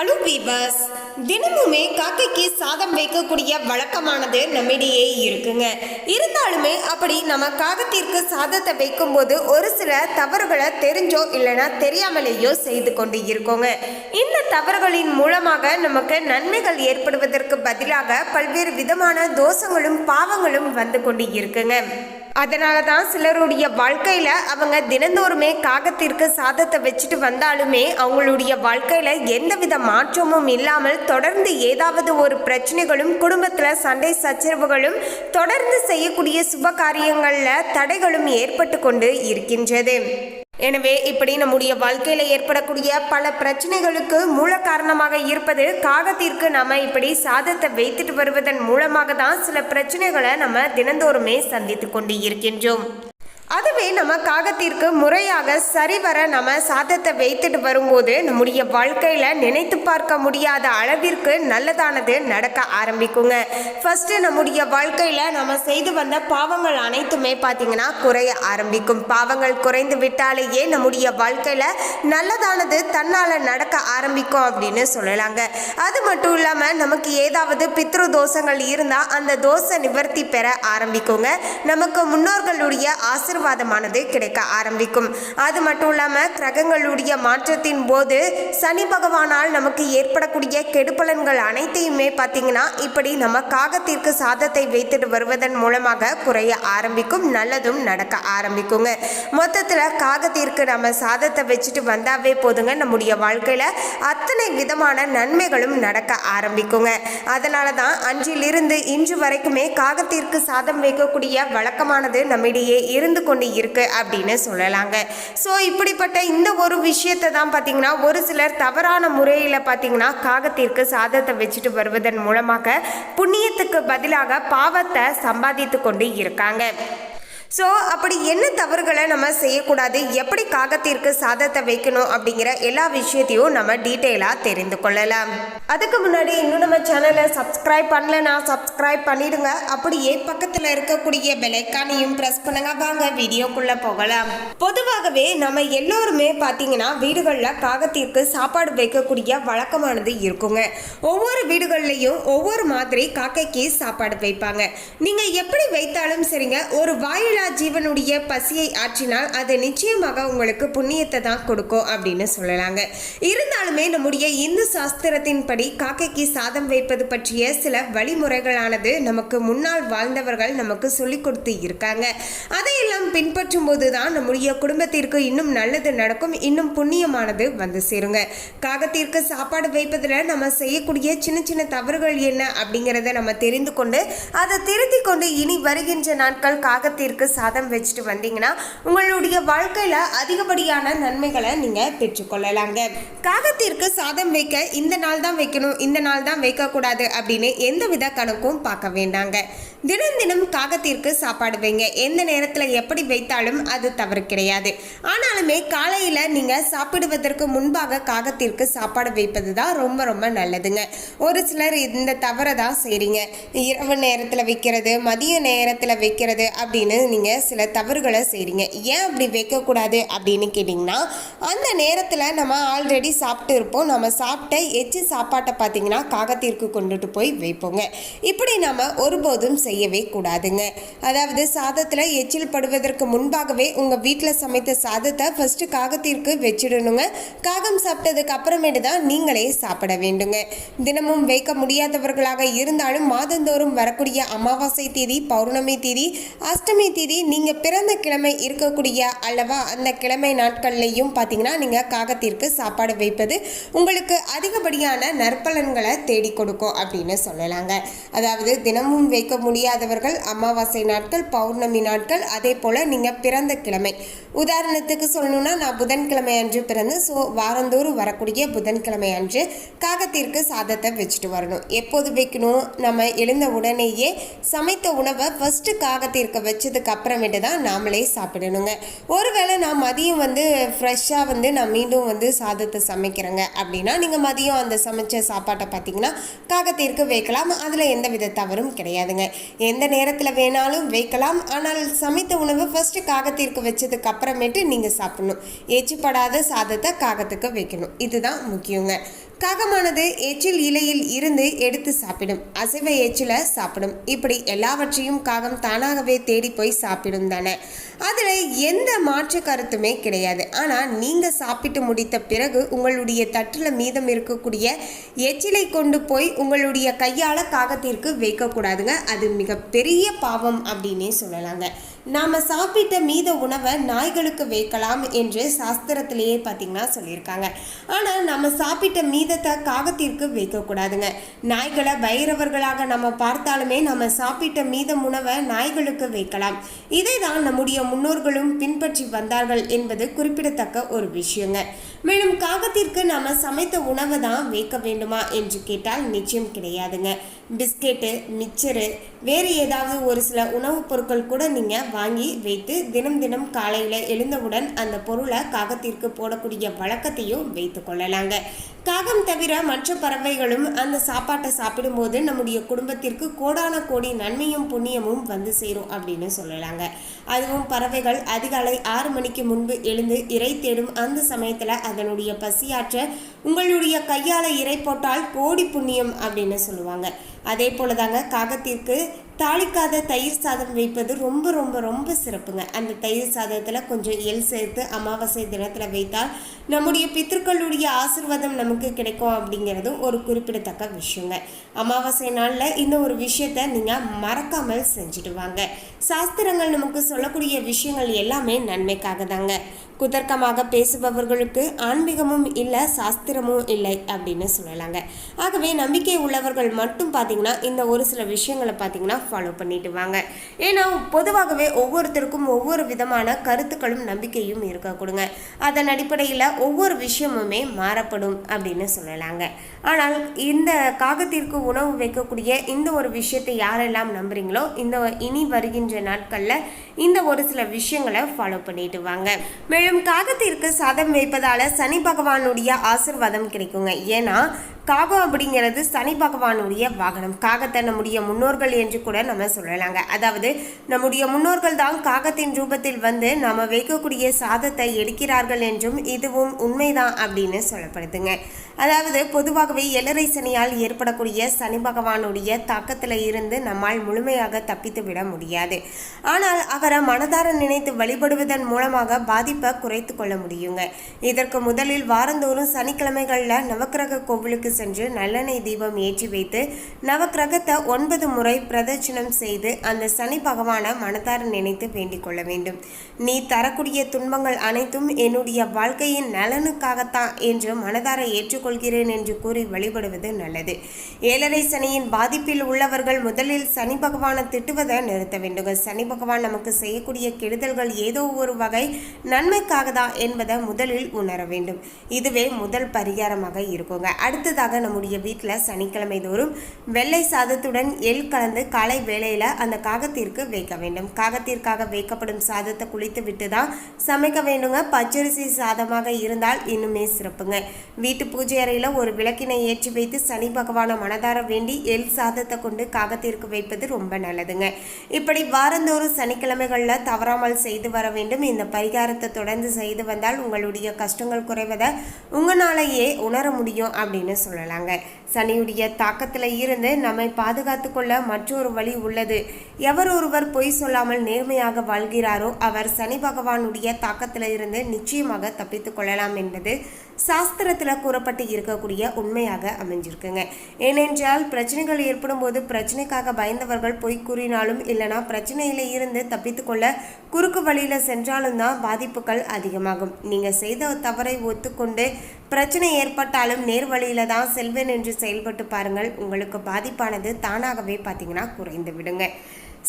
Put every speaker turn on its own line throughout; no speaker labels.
அலு viewers தினமுமே காக்கைக்கு சாதம் வைக்கக்கூடிய வழக்கமானது நம்மிடையே இருக்குங்க. இருந்தாலுமே அப்படி நம்ம காகத்திற்கு சாதத்தை வைக்கும்போது ஒரு சில தவறுகளை தெரிஞ்சோ இல்லைன்னா தெரியாமலேயோ செய்து கொண்டு இருக்கோங்க. இந்த தவறுகளின் மூலமாக நமக்கு நன்மைகள் ஏற்படுவதற்கு பதிலாக பல்வேறு விதமான தோஷங்களும் பாவங்களும் வந்து கொண்டு இருக்குங்க. அதனால தான் சிலருடைய வாழ்க்கையில் அவங்க தினந்தோறுமே காகத்திற்கு சாதத்தை வச்சுட்டு வந்தாலுமே அவங்களுடைய வாழ்க்கையில் எந்தவித மாற்றமும் இல்லாமல் தொடர்ந்து ஏதாவது ஒரு பிரச்சனைகளும் குடும்பத்தில் சண்டை சச்சரவுகளும் தொடர்ந்து செய்யக்கூடிய சுப காரியங்களில் தடைகளும் ஏற்பட்டு கொண்டு இருக்கின்றது. எனவே இப்படி நம்முடைய வாழ்க்கையில் ஏற்படக்கூடிய பல பிரச்சனைகளுக்கு மூல காரணமாக இருப்பது காகத்திற்கு நம்ம இப்படி சாதத்தை வைத்துட்டு வருவதன் மூலமாக தான் சில பிரச்சனைகளை நம்ம தினந்தோறுமே சந்தித்து கொண்டு இருக்கின்றோம் அதுவே நம்ம காகத்திற்கு முறையாக சரிவர நம்ம சாதத்தை வைத்துட்டு வரும்போது நம்முடைய வாழ்க்கையில் நினைத்து பார்க்க முடியாத அளவிற்கு நல்லதானது நடக்க ஆரம்பிக்குங்க. ஃபஸ்ட்டு நம்முடைய வாழ்க்கையில் நம்ம செய்து வந்த பாவங்கள் அனைத்துமே பார்த்தீங்கன்னா குறைய ஆரம்பிக்கும். பாவங்கள் குறைந்து விட்டாலேயே நம்முடைய வாழ்க்கையில் நல்லதானது தன்னால் நடக்க ஆரம்பிக்கும் அப்படின்னு சொல்லலாங்க. அது மட்டும் இல்லாமல் நமக்கு ஏதாவது பித்ரு தோஷங்கள் இருந்தால் அந்த தோஷ நிவர்த்தி பெற ஆரம்பிக்குங்க. நமக்கு முன்னோர்களுடைய ஆசை ஆசிர்வாதமானது கிடைக்க ஆரம்பிக்கும். அது மட்டும் இல்லாமல் கிரகங்களுடைய மாற்றத்தின் போது சனி பகவானால் நமக்கு ஏற்படக்கூடிய கெடுபலன்கள் அனைத்தையுமே பார்த்தீங்கன்னா இப்படி நம்ம காகத்திற்கு சாதத்தை வைத்துட்டு வருவதன் மூலமாக குறைய ஆரம்பிக்கும் நல்லதும் நடக்க ஆரம்பிக்குங்க. மொத்தத்தில் காகத்திற்கு நம்ம சாதத்தை வச்சுட்டு வந்தாவே போதுங்க. நம்முடைய வாழ்க்கையில் அத்தனை விதமான நன்மைகளும் நடக்க ஆரம்பிக்குங்க. அதனால தான் அன்றிலிருந்து இன்று வரைக்குமே காகத்திற்கு சாதம் வைக்கக்கூடிய வழக்கமானது நம்மிடையே இருந்து கொண்டு இருக்கு அப்படின்னு சொல்லலாங்க. ஸோ இப்படிப்பட்ட இந்த ஒரு விஷயத்தை தான் பார்த்தீங்கன்னா ஒரு சிலர் தவறான முறையில் பார்த்தீங்கன்னா காகத்திற்கு சாதத்தை வச்சுட்டு வருவதன் மூலமாக புண்ணியத்துக்கு பதிலாக பாவத்தை சம்பாதித்து கொண்டு இருக்காங்க. ஸோ அப்படி என்ன தவறுகளை நம்ம செய்யக்கூடாது? எப்படி காகத்திற்கு சாதத்தை வைக்கணும்? அப்படிங்கிற எல்லா விஷயத்தையும் நம்ம டீட்டெயிலாக தெரிந்து கொள்ளலாம். அதுக்கு முன்னாடி இன்னும் நம்ம சேனலை சப்ஸ்கிரைப் பண்ணலனா சப்ஸ்கிரைப் பண்ணிடுங்க. அப்படியே பக்கத்தில் இருக்கக்கூடிய பெலைக்கானையும் ப்ரெஸ் பண்ணுங்க. வாங்க வீடியோக்குள்ளே போகலாம். பொதுவாகவே நம்ம எல்லோருமே பார்த்தீங்கன்னா வீடுகளில் காகத்திற்கு சாப்பாடு வைக்கக்கூடிய வழக்கமானது இருக்குங்க. ஒவ்வொரு வீடுகள்லையும் ஒவ்வொரு மாதிரி காக்கைக்கு சாப்பாடு வைப்பாங்க. நீங்கள் எப்படி வைத்தாலும் சரிங்க. ஒரு வாயிலா ஜீவனுடைய பசியை ஆற்றினால் அது நிச்சயமாக உங்களுக்கு புண்ணியத்தை தான் கொடுக்கும் அப்படின்னு சொல்லலாங்க. இருந்தாலுமே நம்முடைய இந்து சாஸ்திரத்தின்படி காக்கைக்கு சாதம் வைப்பது பற்றிய சில வழிமுறைகளானது நமக்கு முன்னால் வாழ்ந்தவர்கள் நமக்கு சொல்லிக் கொடுத்து இருக்காங்க. அதையெல்லாம் பின்பற்றும் போது தான் நம்முடைய குடும்பத்திற்கு இன்னும் நல்லது நடக்கும் இன்னும் புண்ணியமானது வந்து சேருங்க. காகத்திற்கு சாப்பாடு வைப்பதில் நம்ம செய்யக்கூடிய சின்ன சின்ன தவறுகள் என்ன அப்படிங்கிறத நம்ம தெரிந்து கொண்டு அதை திருத்தி கொண்டு இனி வருகின்ற நாட்கள் காகத்திற்கு சாதம் வச்சுட்டு வந்தீங்கன்னா உங்களுடைய வாழ்க்கையில் அதிகப்படியான நன்மைகளை நீங்கள் பெற்றுக்கொள்ளலாங்க. காகத்திற்கு சாதம் வைக்க இந்த நாள் தான் வைக்கணும் இந்த நாள் தான் வைக்கக்கூடாது அப்படின்னு எந்த வித கணக்கும் பார்க்க வேண்டாங்க. தினம் தினம் காகத்திற்கு சாப்பாடு வைங்க. எந்த நேரத்தில் எப்படி வைத்தாலும் அது தவறு கிடையாது. ஆனாலுமே காலையில் நீங்கள் சாப்பிடுவதற்கு முன்பாக காகத்திற்கு சாப்பாடு வைப்பது தான் ரொம்ப ரொம்ப நல்லதுங்க. ஒரு சிலர் இந்த தவறை தான் செய்கிறீங்க இரவு நேரத்தில் வைக்கிறது மதிய நேரத்தில் வைக்கிறது அப்படின்னு நீங்கள் சில தவறுகளை செய்கிறீங்க ஏன் அப்படி வைக்கக்கூடாது அப்படின்னு கேட்டிங்கன்னா அந்த நேரத்தில் நம்ம ஆல்ரெடி சாப்பிட்டு இருப்போம். நம்ம சாப்பிட்ட எச்சு சாப்பாட்டை பார்த்தீங்கன்னா காகத்திற்கு கொண்டுட்டு போய் வைப்போங்க. இப்படி நம்ம ஒருபோதும் செய்யவே கூடாதுங்க. அதாவது சாதத்தில் எச்சில் படுவதற்கு முன்பாகவே உங்கள் வீட்டில் சமைத்த சாதத்தை ஃபஸ்ட்டு காகத்திற்கு வச்சிடணுங்க. காகம் சாப்பிட்டதுக்கு அப்புறமேட்டு தான் நீங்களே சாப்பிட வேண்டுங்க. தினமும் வைக்க முடியாதவர்களாக இருந்தாலும் மாதந்தோறும் வரக்கூடிய அமாவாசை தேதி பௌர்ணமி தேதி அஷ்டமி தேதி நீங்கள் பிறந்த கிழமை இருக்கக்கூடிய அல்லவா அந்த கிழமை நாட்கள்லையும் பார்த்தீங்கன்னா நீங்கள் காகத்திற்கு சாப்பாடு வைப்பது உங்களுக்கு அதிகப்படியான நற்பலன்களை தேடி கொடுக்கும் அப்படின்னு சொல்லலாங்க. அதாவது தினமும் வைக்க முடியாதவர்கள் அமாவாசை நாட்கள் பௌர்ணமி நாட்கள் அதே போல் நீங்கள் பிறந்த கிழமை. உதாரணத்துக்கு சொல்லணும்னா நான் புதன்கிழமை அன்று பிறந்து ஸோ வாரந்தோறும் வரக்கூடிய புதன்கிழமை அன்று காகத்திற்கு சாதத்தை வச்சுட்டு வரணும். எப்போது வைக்கணும்? நம்ம எழுந்த உடனேயே சமைத்த உணவை ஃபஸ்ட்டு காகத்திற்கு வச்சதுக்கு அப்புறமேட்டு தான் நாமளே சாப்பிடணுங்க. ஒருவேளை நான் மதியம் வந்து ஃப்ரெஷ்ஷாக வந்து நான் மீண்டும் வந்து சாதத்தை சமைக்கிறேங்க. அப்படின்னா நீங்கள் மதியம் அந்த சமைச்ச சாப்பாட்டை பார்த்தீங்கன்னா காகத்திற்கு வைக்கலாம். அதில் எந்த வித தவறும் கிடையாதுங்க. எந்த நேரத்தில் வேணாலும் வைக்கலாம். ஆனால் சமைத்த உணவு ஃபஸ்ட்டு காகத்திற்கு வச்சதுக்கு அப்புறமேட்டு நீங்கள் சாப்பிடணும். எச்சிப்படாத சாதத்தை காகத்துக்கு வைக்கணும். இதுதான் முக்கியங்க. காகமானது எச்சில் இலையில் இருந்து எடுத்து சாப்பிடும். அசைவ எச்சிலை சாப்பிடும். இப்படி எல்லாவற்றையும் காகம் தானாகவே தேடி போய் சாப்பிடும் தானே. அதில் எந்த மாற்று கருத்துமே கிடையாது. ஆனால் நீங்கள் சாப்பிட்டு முடித்த பிறகு உங்களுடைய தட்டில் மீதம் இருக்கக்கூடிய எச்சிலை கொண்டு போய் உங்களுடைய கையால் காகத்திற்கு வைக்கக்கூடாதுங்க அது மிகப்பெரிய பாவம் அப்படின்னே சொல்லலாங்க. நாம் சாப்பிட்ட மீத உணவை நாய்களுக்கு வைக்கலாம் என்று சாஸ்திரத்திலேயே பார்த்தீங்கன்னா சொல்லியிருக்காங்க. ஆனால் நம்ம சாப்பிட்ட மீதத்தை காகத்திற்கு வைக்கக்கூடாதுங்க. நாய்களை பைரவர்களாக நம்ம பார்த்தாலுமே நம்ம சாப்பிட்ட மீத உணவை நாய்களுக்கு வைக்கலாம். இதை தான் நம்முடைய முன்னோர்களும் பின்பற்றி வந்தார்கள் என்பது குறிப்பிடத்தக்க ஒரு விஷயங்க. மேலும் காகத்திற்கு நாம் சமைத்த உணவை தான் வைக்க வேண்டுமா என்று கேட்டால் நிச்சயம் கிடையாதுங்க. பிஸ்கெட்டு மிச்சரு வேறு ஏதாவது ஒரு சில உணவுப் பொருட்கள் கூட நீங்கள் வாங்கி வைத்து தினம் தினம் காலையில் எழுந்தவுடன் அந்த பொருளை காகத்திற்கு போடக்கூடிய வழக்கத்தையும் வைத்து கொள்ளலாங்க. காகம் தவிர மற்ற பறவைகளும் அந்த சாப்பாட்டை சாப்பிடும்போது நம்முடைய குடும்பத்திற்கு கோடான கோடி நன்மையும் புண்ணியமும் வந்து சேரும் அப்படின்னு சொல்லலாங்க. அதுவும் பறவைகள் அதிகாலை ஆறு மணிக்கு முன்பு எழுந்து இறை தேடும் அந்த சமயத்தில் அதனுடைய பசியாற்ற உங்களுடைய கையால் இறை போட்டால் கோடி புண்ணியம் அப்படின்னு சொல்லுவாங்க. அதே போல தாங்க காகத்திற்கு தாளிக்காத தயிர் சாதம் வைப்பது ரொம்ப ரொம்ப ரொம்ப சிறப்புங்க. அந்த தயிர் சாதத்தில் கொஞ்சம் எல் சேர்த்து அமாவாசை தினத்தில் வைத்தால் நம்முடைய பித்தர்களுடைய ஆசிர்வாதம் நமக்கு நமக்கு கிடைக்கும் அப்படிங்கிறது ஒரு குறிப்பிடத்தக்க விஷயங்க. அமாவாசை நாளில் இந்த ஒரு விஷயத்த நீங்கள் மறக்காமல் செஞ்சுட்டு வாங்க. சாஸ்திரங்கள் நமக்கு சொல்லக்கூடிய விஷயங்கள் எல்லாமே நன்மைக்காக தாங்க குதர்க்கமாக பேசுபவர்களுக்கு ஆன்மீகமும் இல்லை சாஸ்திரமும் இல்லை அப்படின்னு சொல்லலாங்க. ஆகவே நம்பிக்கை உள்ளவர்கள் மட்டும் பார்த்தீங்கன்னா இந்த ஒரு சில விஷயங்களை பார்த்தீங்கன்னா ஃபாலோ பண்ணிட்டு வாங்க. ஏன்னா பொதுவாகவே ஒவ்வொருத்தருக்கும் ஒவ்வொரு விதமான கருத்துக்களும் நம்பிக்கையும் இருக்க கொடுங்க. அதன் அடிப்படையில் ஒவ்வொரு விஷயமுமே மாறப்படும் அப்படின்னு சொல்லலாங்க. ஆனால் இந்த காகத்திற்கு உணவு வைக்கக்கூடிய இந்த ஒரு விஷயத்தை யாரெல்லாம் நம்புறீங்களோ இந்த இனி வருகின்ற நாட்களில் இந்த ஒரு சில விஷயங்களை ஃபாலோ பண்ணிட்டு வாங்க. மேலும் காகத்திற்கு சாதம் வைப்பதால சனி பகவானுடைய ஆசிர்வாதம் கிடைக்குங்க. ஏன்னா காகம் அப்படிங்கிறது சனி பகவானுடைய வாகனம். காகத்தை நம்முடைய முன்னோர்கள் என்று கூட நம்ம சொல்லலாங்க. அதாவது நம்முடைய முன்னோர்கள் தான் காகத்தின் ரூபத்தில் வந்து நம்ம வைக்கக்கூடிய சாதத்தை எடுக்கிறார்கள் என்றும் இதுவும் உண்மைதான் அப்படின்னு சொல்லப்படுதுங்க. அதாவது பொதுவாகவே எலரை சனியால் ஏற்படக்கூடிய சனி பகவானுடைய தாக்கத்தில் இருந்து நம்மால் முழுமையாக தப்பித்து விட முடியாது. ஆனால் அவரை மனதார நினைத்து வழிபடுவதன் மூலமாக பாதிப்பை குறைத்து கொள்ள முடியுங்க. இதற்கு முதலில் வாரந்தோறும் சனிக்கிழமைகளில் நவக்கிரக கோவிலுக்கு சென்று நல்லெண்ணெய் தீபம் ஏற்றி வைத்து நவக்கிரகத்தை ஒன்பது முறை பிரதட்சணம் செய்து அந்த சனி பகவானை மனதார நினைத்து வேண்டிக் கொள்ள வேண்டும். நீ தரக்கூடிய துன்பங்கள் அனைத்தும் என்னுடைய வாழ்க்கையின் நலனுக்காகத்தான் என்று மனதார ஏற்றுக்கொள்கிறேன் என்று கூறி வழிபடுவது நல்லது. ஏழரை சனியின் பாதிப்பில் உள்ளவர்கள் முதலில் சனி பகவானை திட்டுவதை நிறுத்த வேண்டும். சனி பகவான் நமக்கு செய்யக்கூடிய கெடுதல்கள் ஏதோ ஒரு வகை நன்மைக்காக தான் என்பதை முதலில் உணர வேண்டும். இதுவே முதல் பரிகாரமாக இருக்குங்க. அடுத்ததாக நம்முடைய வீட்டில் சனிக்கிழமை தோறும் வெள்ளை சாதத்துடன் எள் கலந்து காலை வேளையில் அந்த காகத்திற்கு வைக்க வேண்டும். காகத்திற்காக வைக்கப்படும் சாதத்தை குளித்து விட்டு தான் சமைக்க வேண்டுங்க. பச்சரிசி சாதமாக இருந்தால் இன்னுமே சிறப்புங்க. வீட்டு பூஜை அறையில் ஒரு விளக்கினை ஏற்றி வைத்து சனி பகவானை மனதார வேண்டி எள் சாதத்தை கொண்டு காகத்திற்கு வைப்பது ரொம்ப நல்லதுங்க. இப்படி வாரந்தோறும் சனிக்கிழமைகளில் தவறாமல் செய்து வர வேண்டும். இந்த பரிகாரத்தை தொடர்ந்து செய்து வந்தால் உங்களுடைய கஷ்டங்கள் குறைவதை உங்களாலேயே உணர முடியும் அப்படின்னு சொல்லலாங்க. சனியுடைய தாக்கத்தில் இருந்து நம்மை பாதுகாத்து கொள்ள மற்றொரு வழி உள்ளது. எவர் ஒருவர் பொய் சொல்லாமல் நேர்மையாக வாழ்கிறாரோ அவர் சனி பகவானுடைய தாக்கத்தில் இருந்து நிச்சயமாக தப்பித்துக் கொள்ளலாம் என்பது சாஸ்திரத்தில் கூறப்பட்டு இருக்கக்கூடிய உண்மையாக அமைஞ்சிருக்குங்க. ஏனென்றால் பிரச்சனைகள் ஏற்படும் போது பிரச்சனைக்காக பயந்தவர்கள் பொய் கூறினாலும் இல்லைனா பிரச்சனையில இருந்து தப்பித்துக்கொள்ள குறுக்கு வழியில் சென்றாலும் தான் பாதிப்புகள் அதிகமாகும். நீங்கள் செய்த தவறை ஒத்துக்கொண்டு பிரச்சனை ஏற்பட்டாலும் நேர் வழியில தான் செல்வேன் என்று செயல்பட்டு பாருங்கள். உங்களுக்கு பாதிப்பானது தானாகவே பார்த்தீங்கன்னா குறைந்து விடுங்க.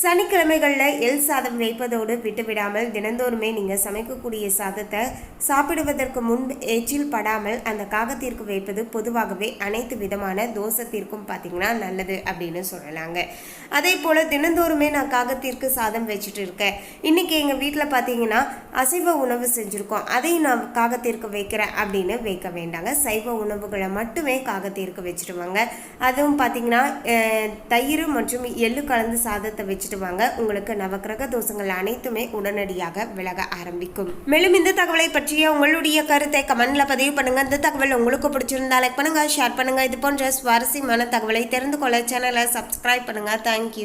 சனிக்கிழமைகளில் எல் சாதம் வைப்பதோடு விட்டுவிடாமல் தினந்தோறுமே நீங்கள் சமைக்கக்கூடிய சாதத்தை சாப்பிடுவதற்கு முன்பு எச்சில் படாமல் அந்த காகத்திற்கு வைப்பது பொதுவாகவே அனைத்து விதமான தோசத்திற்கும் பார்த்திங்கன்னா நல்லது அப்படின்னு சொல்லலாங்க. அதே போல் தினந்தோறுமே நான் காகத்திற்கு சாதம் வச்சுட்டு இருக்கேன். இன்னைக்கு எங்கள் வீட்டில் பார்த்தீங்கன்னா அசைவ உணவு செஞ்சுருக்கோம். அதையும் நான் காகத்திற்கு வைக்கிறேன் அப்படின்னு வைக்க வேண்டாங்க. சைவ உணவுகளை மட்டுமே காகத்திற்கு வச்சுடுவாங்க. அதுவும் பார்த்தீங்கன்னா தயிர் மற்றும் எள்ளு கலந்து சாதத்தை வச்சு வச்சுட்டு வாங்க. உங்களுக்கு நவக்கிரக தோஷங்கள் அனைத்துமே உடனடியாக விலக ஆரம்பிக்கும். மேலும் இந்த தகவலை பற்றிய உங்களுடைய கருத்தை கமெண்ட்ல பதிவு பண்ணுங்க. இந்த தகவல் உங்களுக்கு பிடிச்சிருந்தா லைக் பண்ணுங்க ஷேர் பண்ணுங்க. இது போன்ற சுவாரஸ்யமான தகவலை தெரிந்து கொள்ள சேனலை சப்ஸ்கிரைப் பண்ணுங்க. தேங்க்யூ